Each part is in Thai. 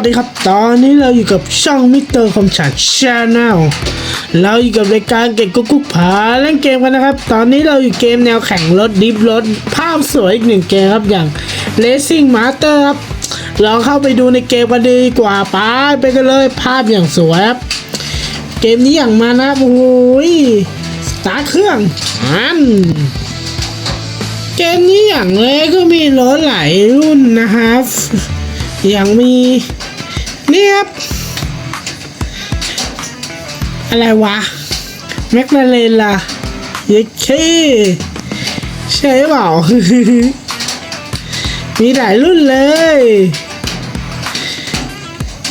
วัสดีครับ ตอนนี้เราอยู่กับช่องมิสเตอร์คอมชัดชาแนลเราอยู่กับรายการเก็บกุ๊กกุ๊กผาเล่นเกมกันนะครับ ตอนนี้เราอยู่เกมแนวแข่งรถดิฟรถ ภาพสวยอีกหนึ่งเกมครับอย่าง Racing Master ครับเราเข้าไปดูในเกมกันดีกว่าไปไปกันเลยภาพอย่างสวยครับ เกมนี้อย่างมานะโอ้ยสตาร์เครื่องอันเกมนี้อย่างแรกก็มีรถหลายรุ่นนะครับอย่างมี นี่ครับ อะไรวะแมคลาเรนล่ะเยเคใช่เปล่า มีหลายรุ่นเลย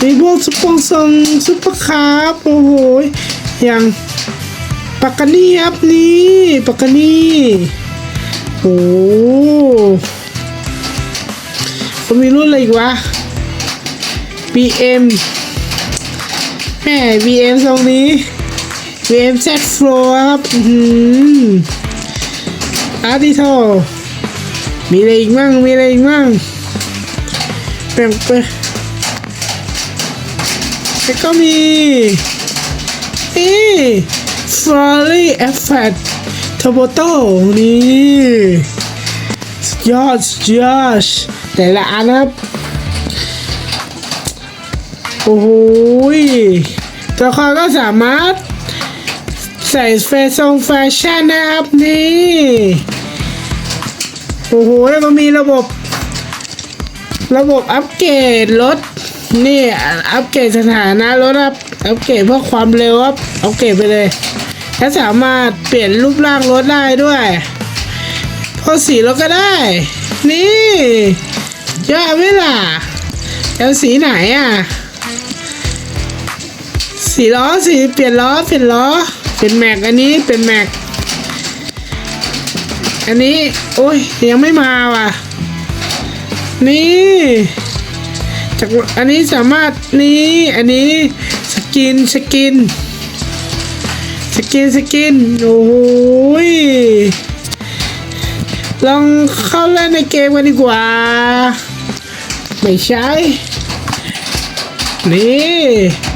มีพวกซุปเปอร์ซงซุปเปอร์คาร์บโอ้โหอย่างปากกานี่ครับนี่ปากกานี่โอ้ก็มีรุ่นอะไรอีกวะ BM แม่ BM ทรงนี้ BM Z Flow ครับอืออาร์ติโทมีอะไรอีกมั่ง มีอะไรอีกมั่งแบ่งไปแล้วก็มีนี่ Ferrari F8 Turbo นี่ยอดยอดแต่ละอันนะครับ โอ้โหตัวคอก็สามารถใส่แฟชั่นแฟชั่นนะครับนี่โอ้โหแล้วก็มีระบบ ระบบอัปเกรดรถนี่อัปเกรดสถานะรถครับอัปเกรดเพื่อความเร็วครับอัปเกรดไปเลยและสามารถเปลี่ยนรูปร่างรถได้ด้วยพอสีรถก็ได้ นี่ยอดไหมล่ะแล้วสีไหนอะ สีล้อสีเปลี่ยนล้อเปลี่ยนล้อเป็นแม็กอันนี้เป็นแม็กอันนี้ โอ้ยยังไม่มาว่ะ นี่จากอันนี้สามารถนี่อันนี้สกินสกิน สกินสกินโอ้ยลองเข้าเล่นในเกมกันดีกว่า ไม่ใช่ นี่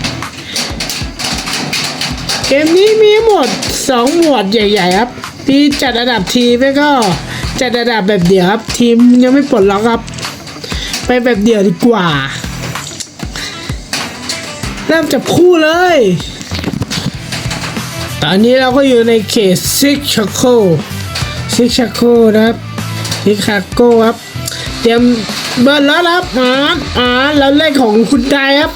เกมนี้มีหมดสองหมวดใหญ่ ๆ ครับ ที่จัดระดับทีมแล้วก็จัดระดับแบบเดียวครับ ทีมยังไม่ปลดล็อกครับ ไปแบบเดียวดีกว่าเริ่มจับคู่เลย ตอนนี้เราก็อยู่ในเขตซิกชาโคซิกชาโคนะครับซิกชาโกครับ เตรียมเบิร์นแล้วนะครับอ่าอ่าเราเล่นของคุณไดครับ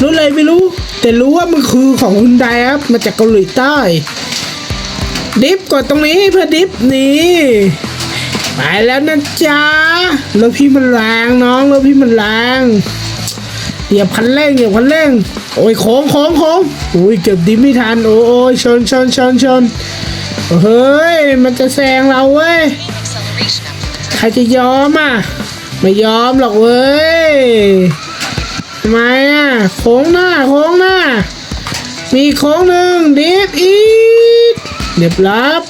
รู้เลยไม่รู้ แต่รู้ว่ามันคือของคุณไดครับมาจากเกาหลีใต้ ดิฟกดตรงนี้เพื่อดิฟนี่ไปแล้วนะจ๊ะรถพี่มันแรงน้องรถพี่มันแรงเหยียบคันเร่งเหยียบคันเร่ง โอ้ยโค้งโค้งโค้งโอ้ยเกือบดิฟไม่ทันโอ้ยชนชนชนชนเฮ้ยมันจะแซงเราเว้ยใครจะยอมอะไม่ยอมหรอกเว้ย ทำไมอะโค้งหน้าโค้งหน้า มีโค้งหนึ่งดิฟอีกเรียบรับ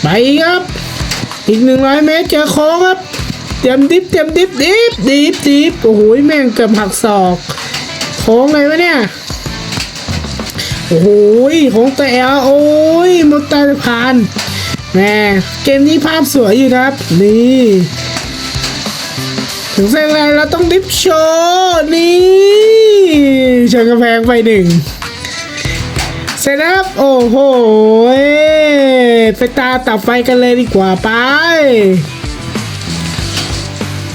ไปอีกครับ อีกหนึ่งร้อยเมตรเจอโค้งครับ เตรียมดิฟเตรียมดิฟดิฟดิฟดิฟโอ้โหแม่งเกือบหักศอกโค้งเลยวะเนี่ยโอ้โหโค้งตัวแอโอ้ยมดตาผ่านแม่เกมนี้ภาพสวยอยู่นะครับ นี่ ถึงเส้นแรกเราต้องดิฟโชว์นี่ชนกำแพงไปหนึ่งเสร็จแล้วครับโอ้โหไปตาตับไฟกันเลยดีกว่าไป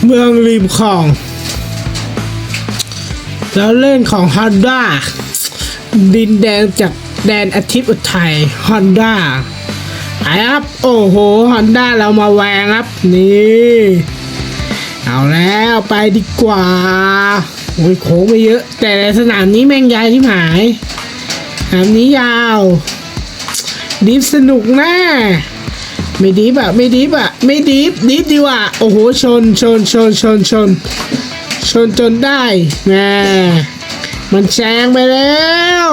เมืองริมคลอง แล้วเล่นของ Honda ดินแดงจากแดนอาทิตย์อุทัย Honda ไปครับ โอ้โห Honda เรามาแวงครับ นี่ เอาแล้วไปดีกว่า โอ้ยโค้งไปเยอะ แต่ในสนามนี้แม่งยายที่หายสนามนี้ยาว ดิฟสนุกแน่ไม่ดิฟอะไม่ดิฟอะไม่ดิฟดิฟดีว่าโอ้โหชนชนชนชนชน ชนจนได้แม่มันแซงไปแล้ว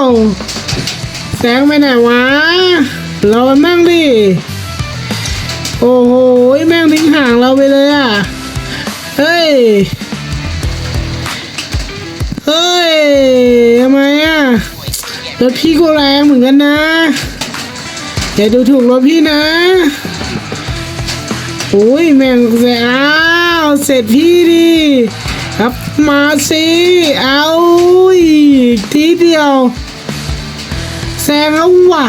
แซงไปไหนวะรอมั่งดิโอ้โหแม่งทิ้งห่างเราไปเลยอะ เฮ้ย เฮ้ยทำไมอะรถพี่ก็แรงเหมือนกันนะอย่าดูถูกรถพี่นะโอ้ยแม่งเสียอ้าวเสร็จพี่ดิครับมาสิเอาอีกทีเดียว แซงแล้วว่ะ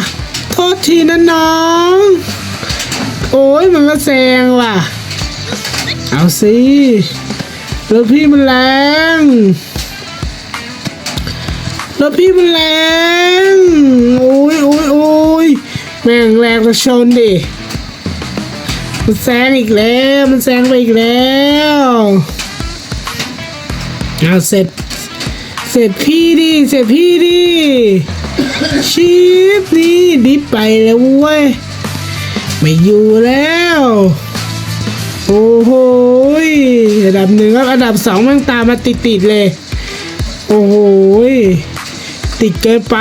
โทษทีนะน้อง โอ้ยมันก็แซงว่ะ เอาสิรถพี่มันแรงรถพี่มันแรงโอ้ยโอ้ยโอ้ยแม่งแรงกระชนดิมันแซงอีกแล้วมันแซงไปอีกแล้วเอาเสร็จเสร็จพี่ดิเสร็จพี่ดิชีพนี่ดิไปแล้วเว้ยไม่อยู่แล้ว โอ้โหอันดับหนึ่งครับอันดับสองมันตามมาติดติดๆเลย โอ้โหติดเกินไป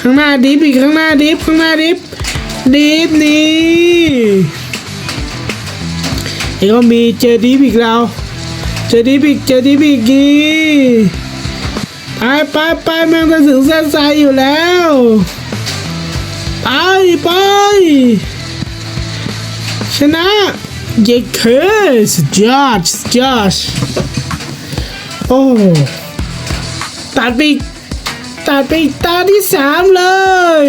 ข้างหน้าดิฟอีกข้างหน้าดิฟข้างหน้าดิฟดิฟนี่เอ้ก็มีเจอดิฟอีกแล้วเจอดิฟอีกเจอดิฟอีกนี่ไปไปไปแม่งจะถึงเส้นชัยอยู่แล้ว ไปไป ชนะเย้เคสุดยอดสุดยอดโอ้ตัดไปตัดไปตาที่สามเลย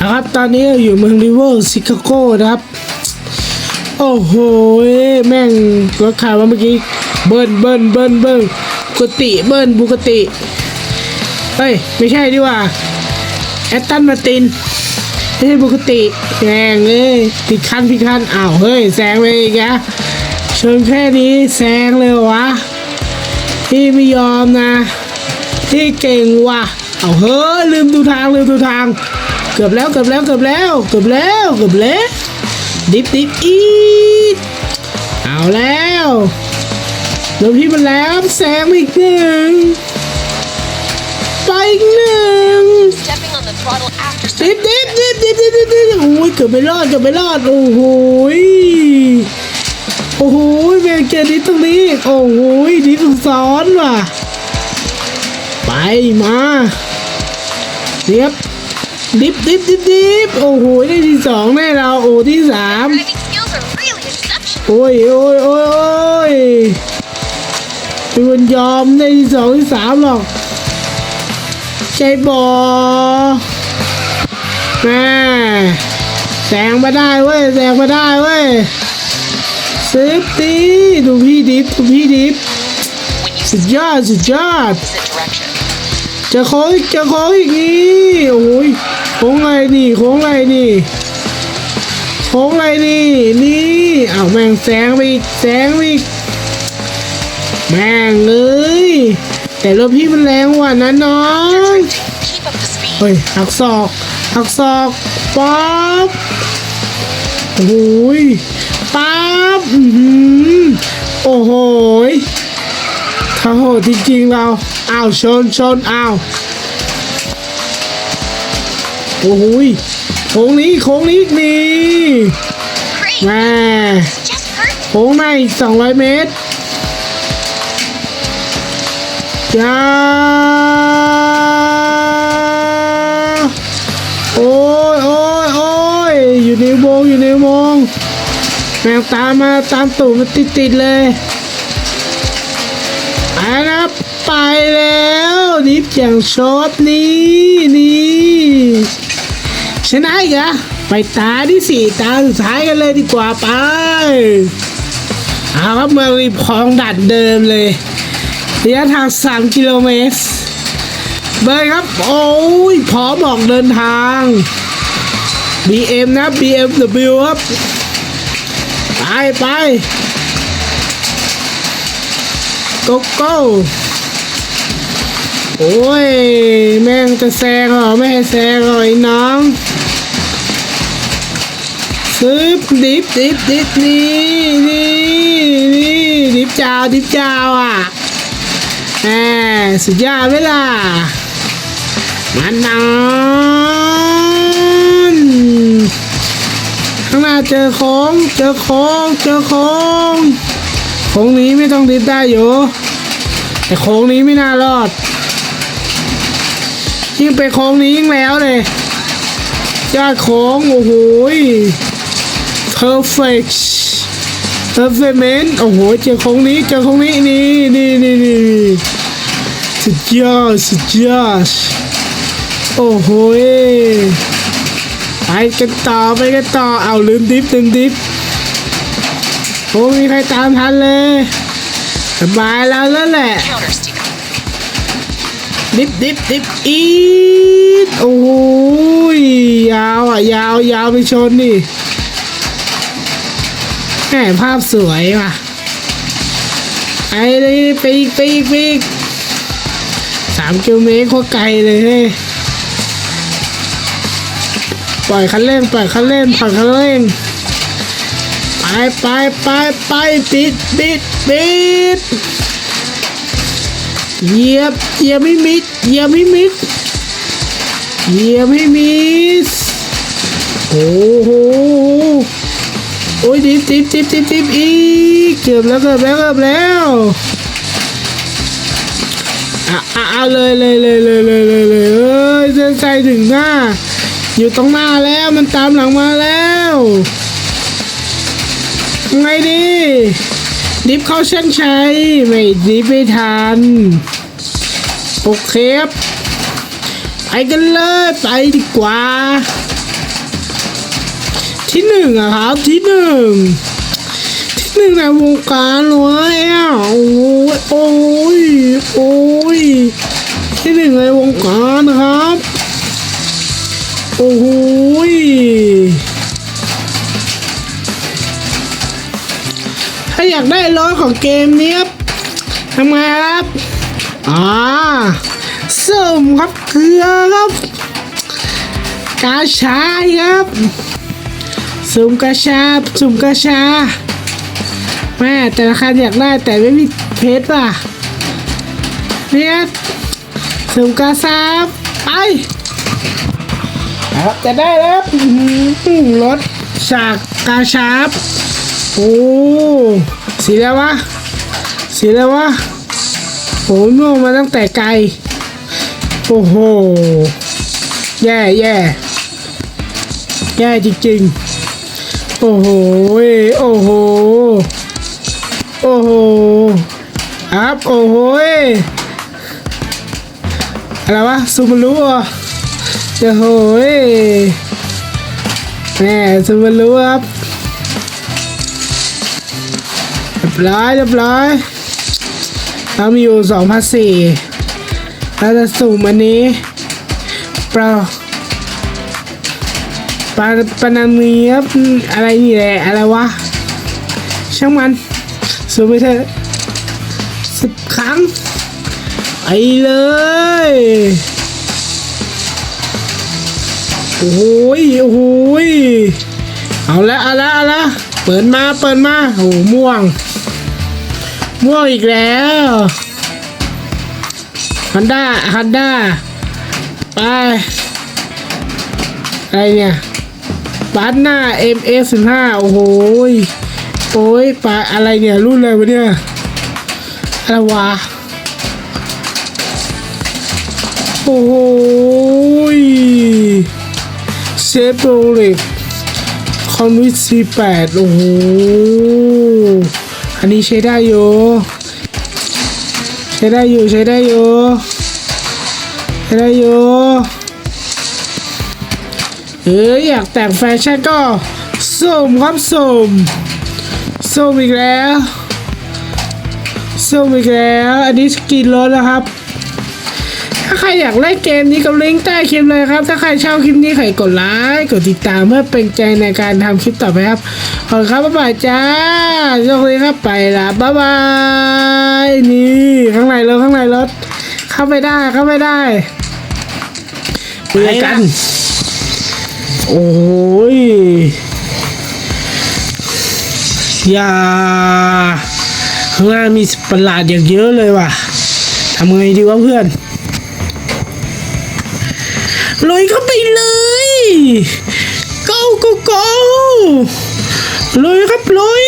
นะครับตอนนี้เราอยู่เมืองริเวอร์ชิคาโกนะครับ โอ้โหแม่งรถข่ายมาเมื่อกี้เบิ้ลเบิ้ลเบิ้ลเบิ้ลบุกติเบิ้ลบุกติเฮ้ย ไม่ใช่ดีกว่าแอตตันมาติน ไม่ใช่ปกติแซงเลยผิดคันผิดคันอ้าวเฮ้ยแซงไปอีกอะชนแค่นี้แซงเลยวะพี่ไม่ยอมนะพี่เก่งว่ะเอาเฮ้ยลืมดูทางลืมดูทาง เกือบแล้วเกือบแล้วเกือบแล้วเกือบแล้วเกือบแล้วดิบดิบอีเอาแล้วเดี๋ยวพี่มันแล้วแซงไปอีกหนึ่งไปอีกหนึ่ง ดิบดิบดิบดิบดิบดิบดิบโอ้ยเกือบไม่รอดเกือบไม่รอดโอ้โหยโอ้โหยแม่งเจอดิบตรงนี้โอ้โหยดิบซ้อนว่ะไปมาเรียบดิบดิบดิบดิบโอ้โหยได้ที่สองแน่เราโอ้ที่สาม driving skills are really exceptional. โอ้ยโอ้ยโอ้ยโอ้ยไม่ควรยอมได้ที่สองที่สามหรอกใช่บอ แม่แซงมาได้เว้ยแซงมาได้เว้ยซิฟตีดูพี่ดิฟดูพี่ดิฟสุดยอดสุดยอดจะโค้งอีกเจะโค้งอีกนี่โอ้ยโค้งไงนี่โค้งไงนี่โค้งไงนี่นี่อ้าวแม่งแซงไปอีกแซงไปอีกแม่งเอ้ยแต่รถพี่มันแรงกว่านะน้อง ฮ้ยหักศอกหักศอกป๊อปโอ้โหยป๊าบอื้อหือโอ้โหยถ้าโหดจริงๆเราอ้าวชนชนอ้าวโอ้โหยโค้งนี้โค้งนี้อีกนี่แม่โค้งในอีก200เมตรจ้า อยู่ในอุโมงอยู่ในอุโมงแมวตามมาตามตูดมาติดติดๆเลยไปนะไปแล้วดิฟอย่างชอบนี่นี่ชนะอีกอะไปตาที่สี่ตาสุดท้ายกันเลยดีกว่าไปเอาครับเมืองรีพองดัดเดิมเลยระยะทาง 3 กิโลเมตรเบยครับ โอ้ยพร้อมออกเดินทาง BM นะ BMW ครับ ไปไปโกโก้โอ้ย แม่งจะแซงเหรอ ไม่ให้แซงเหรอไอ้น้องซึบดิบดิบดิบนี่นี่นี่ดิบจาวดิบจาวอะแหมสุดยอดไหมล่ะมันน้อน ข้างหน้าเจอโค้ง เจอโค้ง เจอโค้งค้งนี้ไม่ต้องดิฟได้อยู่แต่โค้งนี้ไม่น่ารอด ยิ่งไปโค้งนี้ยิ่งแล้วเลย ยอดโค้ง โอ้โห perfect perfect man โอ้โห เจอโค้งนี้ เจอโค้งนี้ นี่นี่นี่นี่สุดยอดสุดยอดโอ้โห ไปกันต่อไปกันต่อเอาลืมดิฟลืมดิฟโอ้มีใครตามทันเลยสบายแล้วแล้วแหละดิบดิบดิบอีดโอ้ยยาวอะยาวยาวไปชนนี่แหมภาพสวยว่ะไอ้เลยไปอีกไปอีกไปอีกสามกิโลเมตรโคตรไกลเลยเฮ้ย ปล่อยคันเร่งปล่อยคันเร่งปล่อยคันเร่งไปไปไปไปปิดปิดปิดเหยียบเหยียบไม่มิดเหยียบไม่มิดเหยียบไม่มิดโอ้โหโอ้ยดิบดิบดิบดิบดิบอีกเกือบแล้วเกือบแล้วเกือบแล้วอะอะเอาเลยเลยเลยเลยเลยเลยเลยเอ้ยเส้นใจถึงหน้า อยู่ตรงหน้าแล้วมันตามหลังมาแล้วไงดีดิฟเข้าเส้นชัยไม่ดิฟไม่ทันโอเคครับไปกันเลยไปดีกว่า ที่หนึ่งอะครับที่หนึ่งที่หนึ่งในวงการเลยอะโอ้ยโอ้ยโอ้ยที่หนึ่งในวงการนะครับ โอ้โหยถ้าอยากได้รถของเกมนี้ครับทำไงครับอ่าสุ่มครับเกลือครับกาชาครับสุ่มกาชาสุ่มกาชาแม่แต่ละคันอยากได้แต่ไม่มีเพชรว่ะเนี่ยสุ่มกาชาไป ครับจะได้แล้วรถจากกาชาบโอ้สีแล้ววะสีแล้ววะโหม่วงมาตั้งแต่ไกล โอ้โห แย่แย่แย่จริงๆ โอ้โห โอ้โห โอ้โหครับโอ้โหอะไรวะซูมารุเหรอะ โอ้โหแม่ซูมารุครับเรียบร้อยเรียบร้อยเรามีอยู่สองพันสี่เราจะสุ่มอันนี้เปล่าปาปานามีครับอะไรนี่แหละอะไรวะ ช่างมันสุ่มไปเถอะสิบครั้งไปเลย โอ้โหยโอ้โหยเอาละเอาละเอาละเปิดมาเปิดมาโอ้ม่วง ม่วงอีกแล้วฮันด้าฮันด้าไปอะไรเนี่ยปาร์ตหน้า MS15 โอ้โหยโอ้ยปาอะไรเนี่ยรุ่นอะไรวะเนี่ยอะไรวะโอ้โหย ฟโรเล็กคอมวิซีแปดโอ้โห อันนี้ใช้ได้อยู่ใช้ได้อยู่ ใช้ได้อยู่ใช้ได้อยู่เอ้ยอยากแต่งแฟชั่นก็สุ่มครับสุ่มสุ่มอีกแล้วสุ่มอีกแล้ว อันนี้สกินรถนะครับ รอยากเล่นเกมนี้ก็ลิงก์ใต้คลิปเลยครับ ถ้าใครชอบคลิปนี้ใครกดไลค์กดติดตามเพื่อเป็นใจในการทำคลิปต่อไปครับ ขอบคุณครับบ๊ายบายจ้าโชคดีครับไปละบ๊ายบายนี่ข้างในรถข้างในรถ เข้าไปได้เข้าไปได้เจอกัน โอ้ยอย่าข้างหน้ามีประหลาดอย่างเยอะเลยว่ะทำไงดีวะเพื่อน ลอยเข้าไปเลยก้าวก้าวก้าวลอยครับลอย